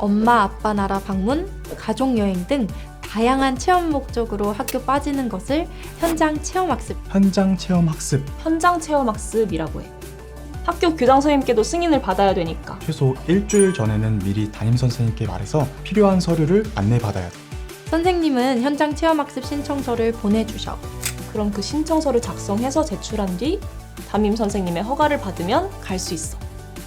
엄마 아빠 나라 방문, 가족 여행 등 다양한 체험 목적으로 학교 빠지는 것을 현장 체험 학습 현장 체험 학습 현장 체험 학습이라고 해. 학교 교장 선생님께도 승인을 받아야 되니까. 최소 일주일 전에는 미리 담임 선생님께 말해서 필요한 서류를 안내받아야 돼. 선생님은 현장 체험 학습 신청서를 보내주셔. 그럼 그 신청서를 작성해서 제출한 뒤 담임 선생님의 허가를 받으면 갈 수 있어.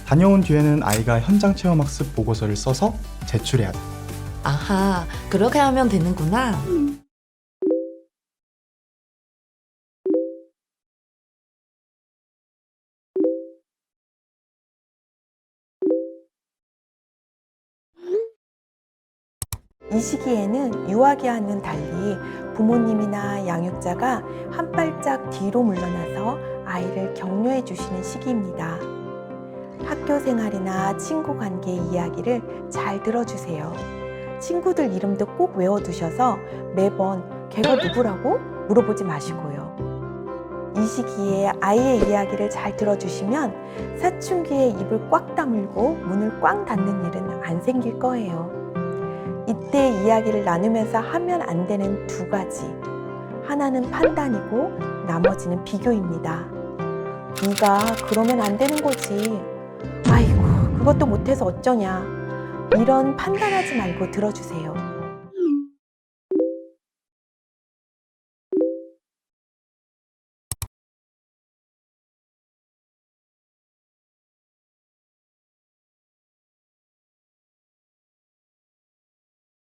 다녀온 뒤에는 아이가 현장 체험 학습 보고서를 써서 제출해야 돼. 아하, 그렇게 하면 되는구나. 이 시기에는 유아기와는 달리 부모님이나 양육자가 한 발짝 뒤로 물러나서 아이를 격려해 주시는 시기입니다. 학교 생활이나 친구 관계의 이야기를 잘 들어주세요. 친구들 이름도 꼭 외워두셔서 매번 걔가 누구라고 물어보지 마시고요. 이 시기에 아이의 이야기를 잘 들어주시면 사춘기에 입을 꽉 다물고 문을 꽝 닫는 일은 안 생길 거예요. 이때 이야기를 나누면서 하면 안 되는 두 가지. 하나는 판단이고 나머지는 비교입니다. 네가 그러면 안 되는 거지. 그것도 못해서 어쩌냐. 이런 판단하지 말고 들어주세요.